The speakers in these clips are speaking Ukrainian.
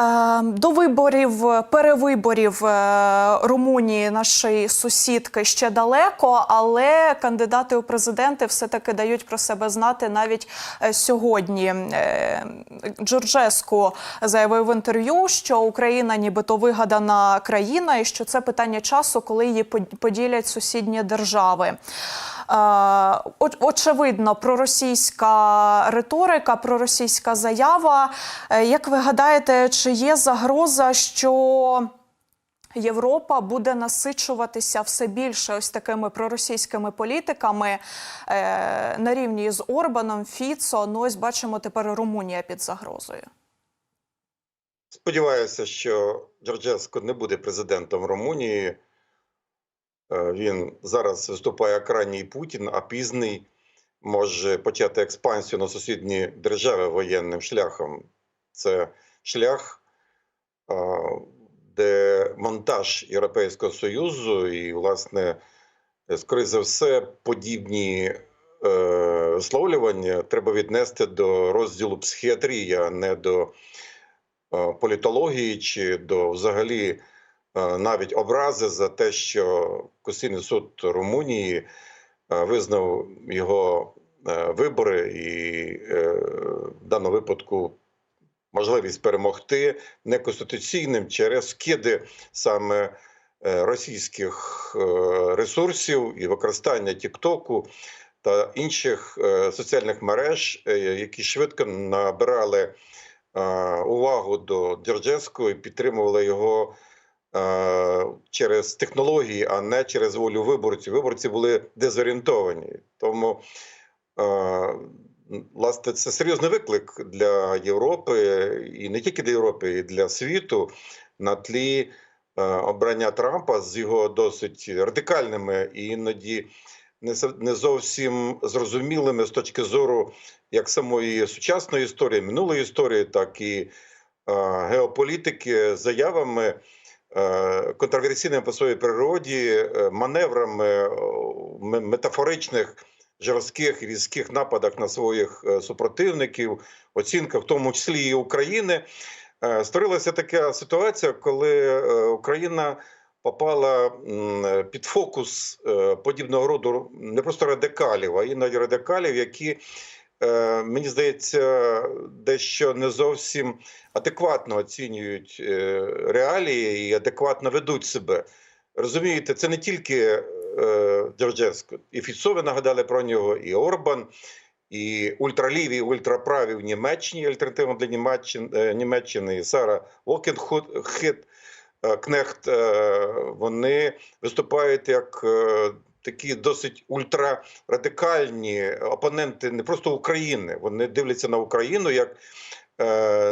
Е, До виборів, перевиборів е, Румунії, нашої сусідки, ще далеко, але кандидати у президенти все таки дають про себе знати навіть е, сьогодні. Е, Джорджеску заявив в інтерв'ю, що Україна нібито вигадана країна, і що це питання часу, коли її поділять сусідні держави. Е, Очевидно, проросійська риторика, проросійська заява. Як ви гадаєте, чи є загроза, що Європа буде насичуватися все більше ось такими проросійськими політиками е, на рівні з Орбаном, Фіцо? Ну ось бачимо тепер Румунія під загрозою. Сподіваюся, що Джорджеско не буде президентом Румунії. Е, Він зараз виступає як ранній Путін, а пізний може почати експансію на сусідні держави воєнним шляхом. Це шлях, де монтаж Європейського Союзу і, власне, скоріше за все, подібні е, висловлювання треба віднести до розділу психіатрії, а не до е, політології чи до взагалі е, навіть образи за те, що Конституційний суд Румунії визнав його вибори і в даному випадку можливість перемогти неконституційним через скиди саме е, російських е, ресурсів і використання Тіктоку та інших е, соціальних мереж, які швидко набирали увагу до Дзержинського і підтримували його через технології, а не через волю виборців. Виборці були дезорієнтовані. Тому власне це серйозний виклик для Європи, і не тільки для Європи, і для світу на тлі е, обрання Трампа з його досить радикальними і іноді не зовсім зрозумілими з точки зору як самої сучасної історії, минулої історії, так і е, геополітики, заявами е, контроверсійними по своїй природі, маневрами метафоричних жорстких різких нападах на своїх е, супротивників, оцінках, в тому числі і України. Е, Створилася така ситуація, коли е, Україна попала під фокус подібного роду не просто радикалів, а іноді радикалів, які, мені здається, дещо не зовсім адекватно оцінюють реалії і адекватно ведуть себе. Розумієте, це не тільки е, І Фіцові нагадали про нього, і Орбан, і ультраліві, і ультраправі в Німеччині, альтернативно для Німеччини, е, Німеччини, і Сара Окенхіт, е, Кнехт, вони виступають як такі досить ультрарадикальні опоненти не просто України. Вони дивляться на Україну як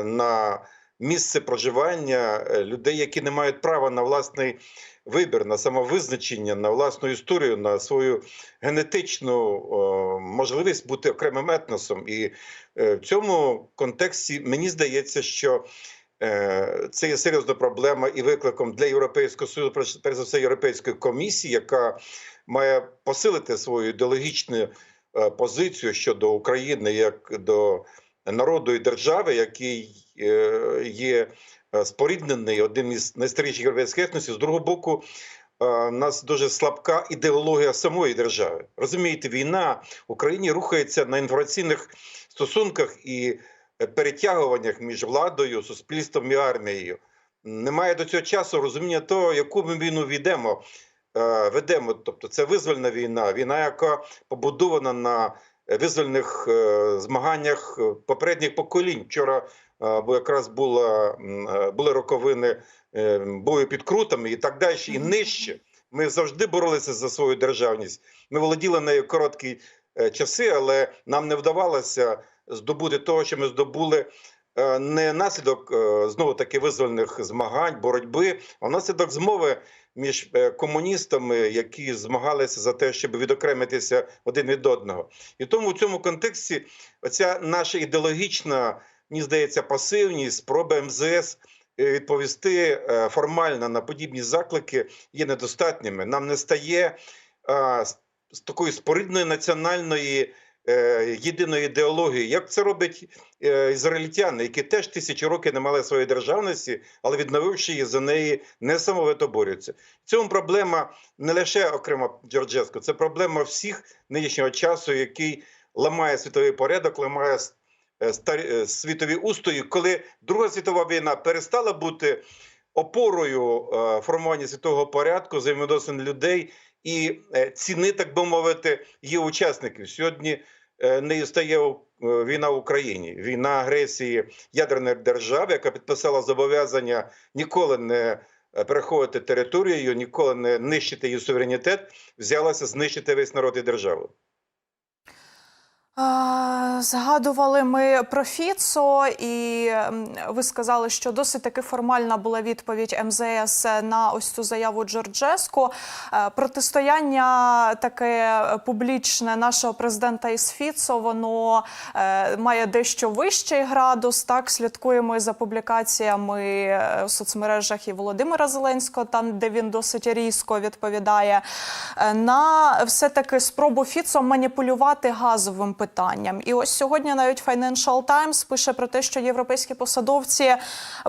на місце проживання е, людей, які не мають права на власний вибір, на самовизначення, на власну історію, на свою генетичну можливість бути окремим етносом. І е, в цьому контексті мені здається, що е, це є серйозна проблема і викликом для Європейського Союзу, перш за все, Європейської комісії, яка має посилити свою ідеологічну позицію щодо України як до народу і держави, який е, є е, споріднений одним із найстаріших європейських етносів. З другого боку, е, у нас дуже слабка ідеологія самої держави. Розумієте, війна в Україні рухається на інформаційних стосунках і е, перетягуваннях між владою, суспільством і армією. Немає до цього часу розуміння того, яку ми війну ведемо. е, Ведемо, тобто це визвольна війна, війна, яка побудована на визвольних е, змаганнях попередніх поколінь. Вчора е, якраз була, е, були роковини бою під крутами і так далі, і нижче. Ми завжди боролися за свою державність. Ми володіли нею короткі часи, але нам не вдавалося здобути того, що ми здобули. Не наслідок знову таки визвольних змагань, боротьби, а внаслідок змови між е, комуністами, які змагалися за те, щоб відокремитися один від одного. І тому в цьому контексті оця наша ідеологічна, мені здається, пасивність, спроба МЗС е, відповісти е, формально на подібні заклики є недостатніми. Нам не стає з такої спорідної національної е, єдиної ідеології, як це роблять е, ізраїльтяни, які теж тисячі років не мали своєї державності, але відновивши її за неї несамовито борються. В цьому проблема не лише окремо Джорджеско, це проблема всіх нинішнього часу, який ламає світовий порядок, ламає е, світові устої, коли Друга світова війна перестала бути опорою формування світового порядку, взаємодосин людей і ціни, так би мовити, її учасників. Сьогодні е, нею стає е, війна в Україні, війна агресії ядерної держави, яка підписала зобов'язання ніколи не е, переходити територією, ніколи не нищити її суверенітет, взялася знищити весь народ і державу. Згадували ми про Фіцо, і ви сказали, що досить таки формальна була відповідь МЗС на ось цю заяву Джорджеску. Е, Протистояння таке публічне нашого президента із Фіцо, воно е, має дещо вищий градус. Так слідкуємо за публікаціями е, в соцмережах і Володимира Зеленського, там де він досить різко відповідає на все таки спробу Фіцо маніпулювати газовим питанням. І ось сьогодні навіть Financial Times пише про те, що європейські посадовці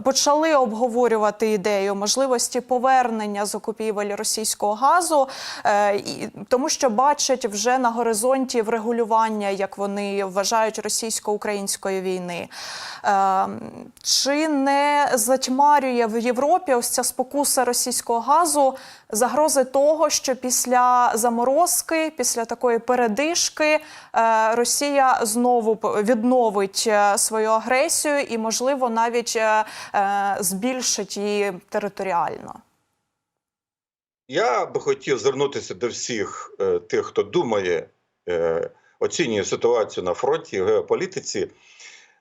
почали обговорювати ідею можливості повернення закупівель російського газу, е, тому що бачать вже на горизонті врегулювання, як вони вважають, російсько-української війни. Е, Чи не затьмарює в Європі ось ця спокуса російського газу загрози того, що після заморозки, після такої передишки, е, Росія знову відновить е, свою агресію і, можливо, навіть е, е, збільшить її територіально? Я би хотів звернутися до всіх тих, хто думає, оцінює ситуацію на фронті в геополітиці,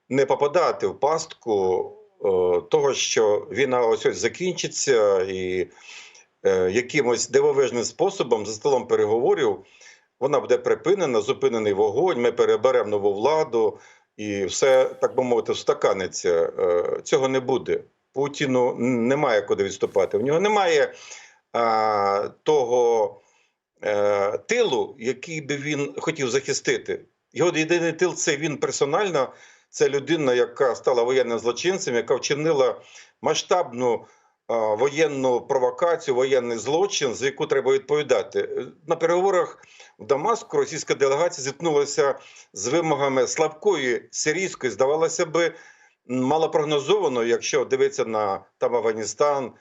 не попадати в пастку того, що війна ось ось закінчиться, і якимось дивовижним способом за столом переговорів вона буде припинена, зупинений вогонь, ми переберемо нову владу, і все, так би мовити, встаканиться. Е, Цього не буде. Путіну немає куди відступати. В нього немає а, того е, тилу, який би він хотів захистити. Його єдиний тил це він персонально. Це людина, яка стала воєнним злочинцем, яка вчинила масштабну воєнну провокацію, воєнний злочин, за яку треба відповідати. Е, На переговорах в Дамаску російська делегація зіткнулася з вимогами слабкої сирійської, здавалося м, малопрогнозовано, якщо дивитися на там Афганістан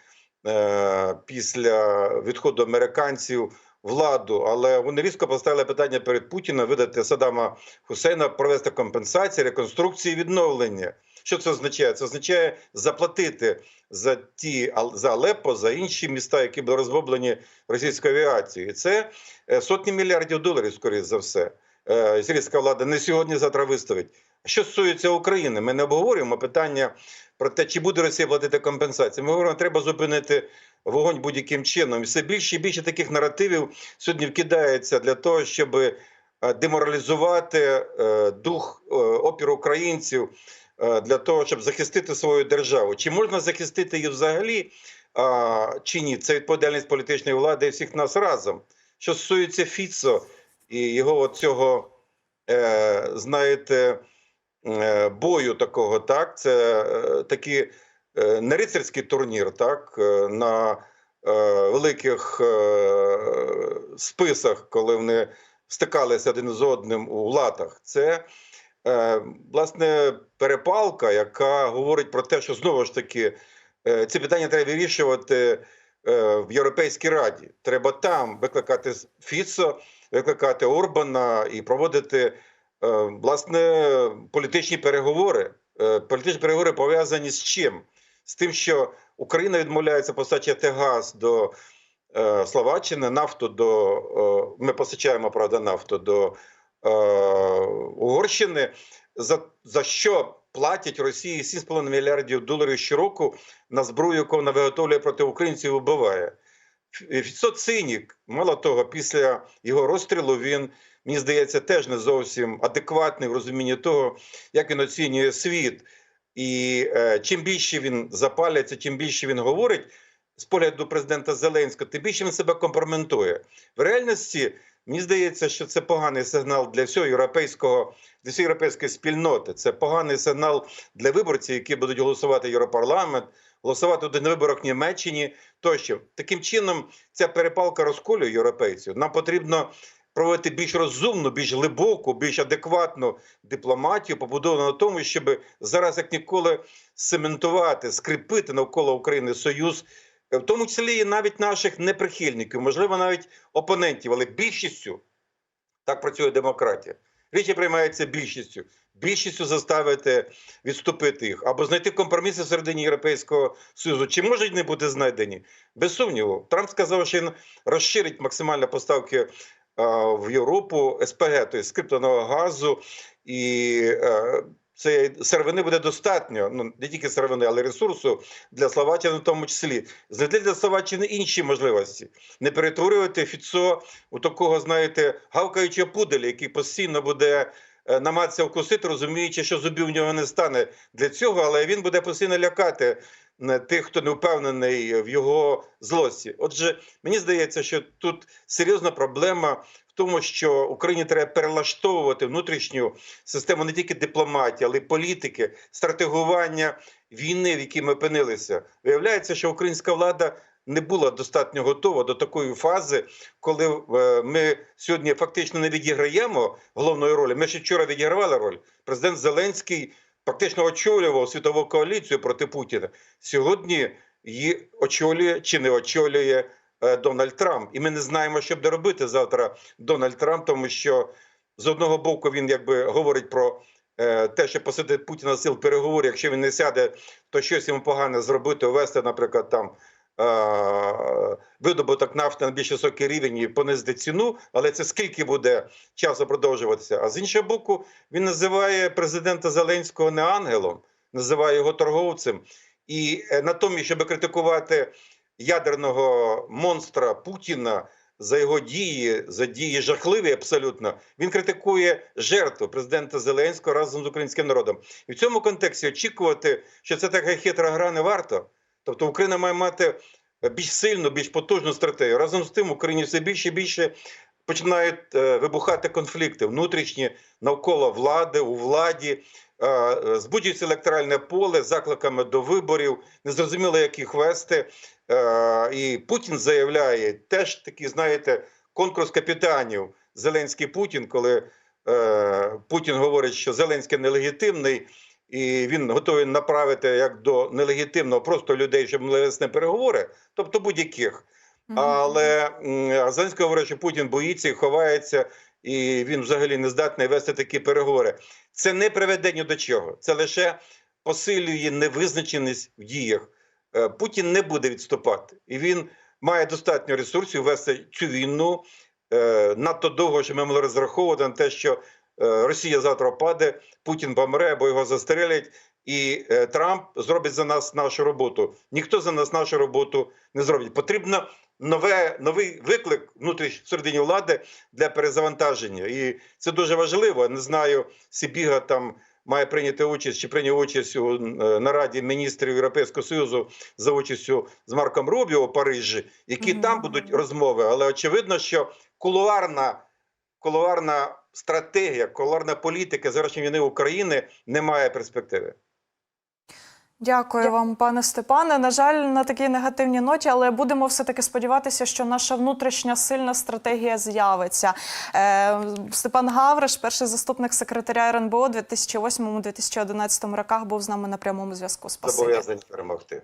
е, після відходу американців владу, але вони різко поставили питання перед Путіним видати Саддама Хусейна, провести компенсації, реконструкції, відновлення. Що це означає? Це означає заплатити за ті за Алеппо, за інші міста, які були розбомблені російською авіацією. Це е, сотні мільярдів доларів, скоріше за все. Е, Сирійська влада не сьогодні, завтра виставить. Що стосується України, ми не обговорюємо питання про те, чи буде Росія платити компенсації. Ми говоримо, треба зупинити вогонь будь-яким чином. Все більше і більше таких наративів сьогодні вкидається для того, щоб е, деморалізувати е, дух е, опіру українців е, для того, щоб захистити свою державу. Чи можна захистити її взагалі, чи ні? Це відповідальність політичної влади і всіх нас разом. Що стосується Фіцо і його цього, е, знаєте, е, бою такого, так, це е, такі е, не рицарський турнір, так, е, на е, великих е, списах, коли вони стикалися один з одним у латах. Це е, власне перепалка, яка говорить про те, що знову ж таки е, ці питання треба вирішувати е, в Європейській Раді. Треба там викликати Фіцо, викликати Орбана і проводити е, власне політичні переговори. Е, Політичні переговори пов'язані з чим? З тим, що Україна відмовляється постачати газ до е, Словаччини, нафту до е, ми постачаємо правда нафту до е, Угорщини. За, за що платять Росії 7,5 мільярдів доларів щороку на зброю, яку вона виготовлює проти українців і вбиває. Фіцо цинік, мало того, після його розстрілу він, мені здається, теж не зовсім адекватний в розумінні того, як він оцінює світ. І е, чим більше він запаляться, чим більше він говорить з погляду президента Зеленського, тим більше він себе компроментує. В реальності Мені здається, що це поганий сигнал для всього європейського, для всієї європейської спільноти. Це поганий сигнал для виборців, які будуть голосувати Європарламент, голосувати на виборах в Німеччині тощо. Таким чином, ця перепалка розколює європейців. Нам потрібно проводити більш розумну, більш глибоку, більш адекватну дипломатію, побудовану на тому, щоб зараз як ніколи сементувати, скріпити навколо України союз, в тому числі і навіть наших неприхильників, можливо, навіть опонентів, але більшістю так працює демократія. Рішення приймається більшістю. Більшістю заставити відступити їх або знайти компроміси всередині Європейського Союзу. Чи можуть не бути знайдені? Без сумніву. Трамп сказав, що він розширить максимально поставки в Європу СПГ, тобто скриптоного газу, і е, цієї сировини буде достатньо. Ну не тільки сировини, але ресурсу для Словаччини, в тому числі знайти для Словаччини інші можливості, не перетворювати Фіцо у такого, знаєте, гавкаючого пуделя, який постійно буде. е, Намагатися вкусити, розуміючи, що зубів в нього не стане для цього, але він буде постійно лякати е, тих, хто не впевнений в його злості. Отже, мені здається, що тут серйозна проблема тому, що Україні треба перелаштовувати внутрішню систему не тільки дипломатії, але й політики, стратегування війни, в якій ми опинилися. Виявляється, що українська влада не була достатньо готова до такої фази, коли е, ми сьогодні фактично не відіграємо головної ролі. Ми ще вчора відігравали роль. Президент Зеленський фактично очолював світову коаліцію проти Путіна. Сьогодні її очолює чи не очолює Дональд Трамп. І ми не знаємо, що буде робити завтра Дональд Трамп, тому що з одного боку він якби говорить про е, те, що посадить Путіна з сил переговорів. Якщо він не сяде, то щось йому погане зробити, ввести, наприклад, там. е, Видобуток нафти на більш високий рівень і понизити ціну, але це скільки буде часу продовжуватися? А з іншого боку, він називає президента Зеленського не ангелом, називає його торговцем. І е, натомість, щоб критикувати ядерного монстра Путіна за його дії, за дії жахливі абсолютно, він критикує жертву президента Зеленського разом з українським народом. І в цьому контексті очікувати, що це така хитра гра не варто. Тобто Україна має мати більш сильну, більш потужну стратегію. Разом з тим в Україні все більше і більше починають е, вибухати конфлікти внутрішні навколо влади, у владі. Е, е, Збуджується електоральне поле з закликами до виборів, незрозуміло, як їх вести. Е, І Путін заявляє теж такий, знаєте, конкурс капітанів Зеленський Путін, коли е, Путін говорить, що Зеленський нелегітимний, і він готовий направити як до нелегітимного просто людей, щоб вести переговори, тобто будь-яких. Але Зеленський говорить, що Путін боїться і ховається, і він взагалі не здатний вести такі переговори. Це не приведе ні до чого. Це лише посилює невизначеність в діях. Е, Путін не буде відступати, і він має достатньо ресурсів вести цю війну е, надто довго, щоб ми могли розраховувати на те, що е, Росія завтра паде, Путін помре або його застрелять, і Трамп зробить за нас нашу роботу. Ніхто за нас нашу роботу не зробить. Потрібно нове, новий виклик внутрішньо всередині влади для перезавантаження. І це дуже важливо. Я Не знаю, Сибіга там має прийняти участь чи прийняв участь у е, нараді міністрів Європейського Союзу за участю з Марком Рубіо у Парижі, які Мгм. там будуть розмови. Але очевидно, що кулуарна, кулуарна стратегія, кулуарна політика завершення війни України не має перспективи. Дякую вам, пане Степане. На жаль, на такій негативній ноті, але будемо все таки сподіватися, що наша внутрішня сильна стратегія з'явиться. Е, Степан Гавриш, перший заступник секретаря РНБО 2008-2011 роках, був з нами на прямому зв'язку. Спасибо зобов'язань перемогти.